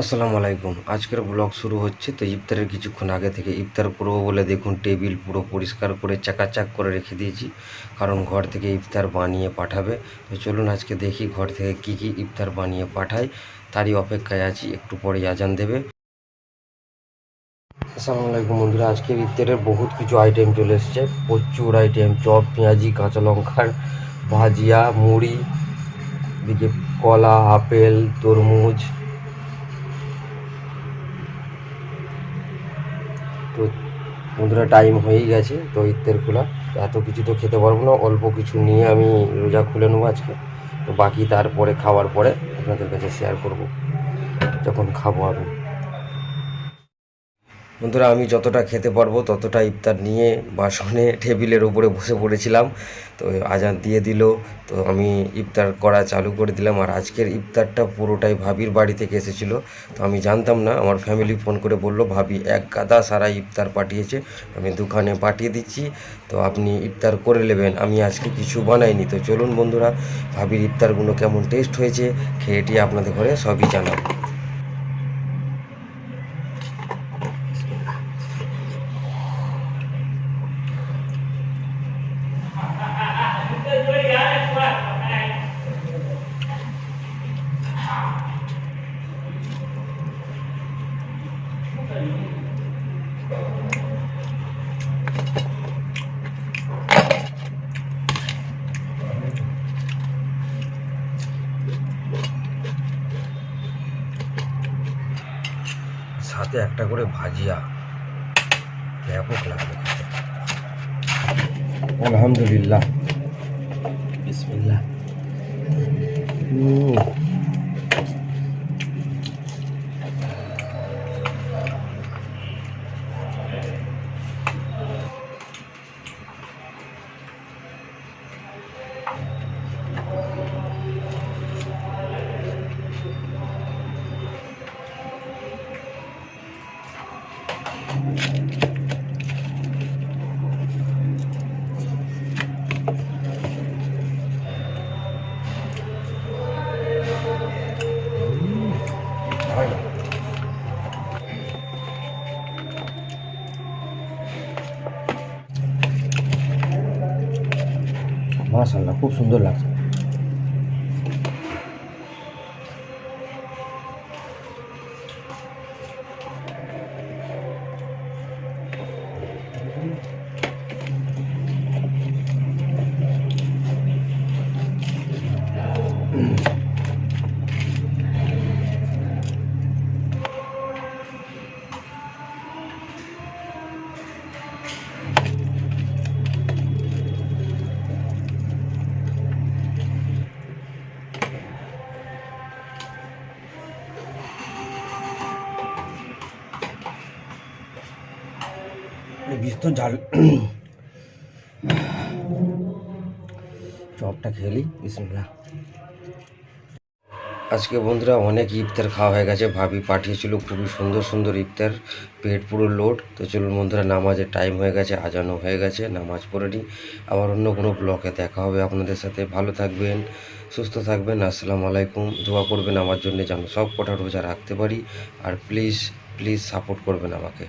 আসসালামু আলাইকুম। আজকের ব্লগ শুরু হচ্ছে তো ইফতারের কিছুক্ষণ আগে থেকে ইফতার করব বলে দেখুন টেবিল পুরো পরিষ্কার করে চাকাচাক করে রেখে দিয়েছি। কারণ ঘর থেকে ইফতার বানিয়ে পাঠাবে। তো চলুন আজকে দেখি ঘর থেকে কি কি ইফতার বানিয়ে পাঠায়। তারই অপেক্ষায় আছি, একটু পরে আজান দেবে। আসসালামু আলাইকুম বন্ধুরা আজকে ইফতারের বহুত কিছু আইটেম চলে এসেছে। প্রচুর আইটেম চপ, পেঁয়াজি, কাঁচা লঙ্কার ভাজিয়া, মুড়ি এদিকে কলা, আপেল, তরমুজ তো বন্ধুরা টাইম হয়েই গেছে তো ইত্যের খোলা। এত কিছু তো খেতে পারব না, অল্প কিছু নিয়ে আমি রোজা খুলে নেব আজকে। তো বাকি তারপরে, খাওয়ার পরে আপনাদের কাছে শেয়ার করব, যখন খাব আমি। বন্ধুরা, আমি যতটা খেতে পারব ততটা ইফতার নিয়ে বাসনে, টেবিলের উপরে বসে পড়েছিলাম। তো আজান দিয়ে দিল, তো আমি ইফতার করা চালু করে দিলাম। আর আজকের ইফতারটা পুরোটাই ভাবির বাড়ি থেকে এসেছিল। তো আমি জানতাম না, আমার ফ্যামিলি ফোন করে বলল, ভাবি, এক গাদা সারা ইফতার পাঠিয়েছে, আমি দোকানে পাঠিয়ে দিচ্ছি। তো আপনি ইফতার করে নেবেন, আমি আজকে কিছু বানাইনি। তো চলুন বন্ধুরা, ভাবির ইফতারগুলো কেমন টেস্ট হয়েছে, খেয়ে টিয়ে আপনাদের ঘরে সবই জানাব। সাথে একটা করে ভাজিয়া ব্যাপক লাগবে আলহামদুলিল্লাহ। বিসমিল্লাহ। হয় না। মাশাল্লাহ খুব সুন্দর ভীষণ ঝাল। চপটা খেলি বিসমিল্লাহ। আজকে বন্ধুরা অনেক ইফতার খাওয়া হয়ে গেছে, ভাবি পাঠিয়েছিল খুবই সুন্দর সুন্দর ইফতার, পেট পুরো লোড তো চলুন বন্ধুরা, নামাজের টাইম হয়ে গেছে আজানো হয়ে গেছে, নামাজ পড়ে নিই আবার অন্য কোনো ব্লকে দেখা হবে আপনাদের সাথে। ভালো থাকবেন, সুস্থ থাকবেন, আসসালামু আলাইকুম। দোয়া করবেন আমার জন্য যেন সব কটা রোজা রাখতে পারি। আর প্লিজ প্লিজ সাপোর্ট করবেন আমাকে।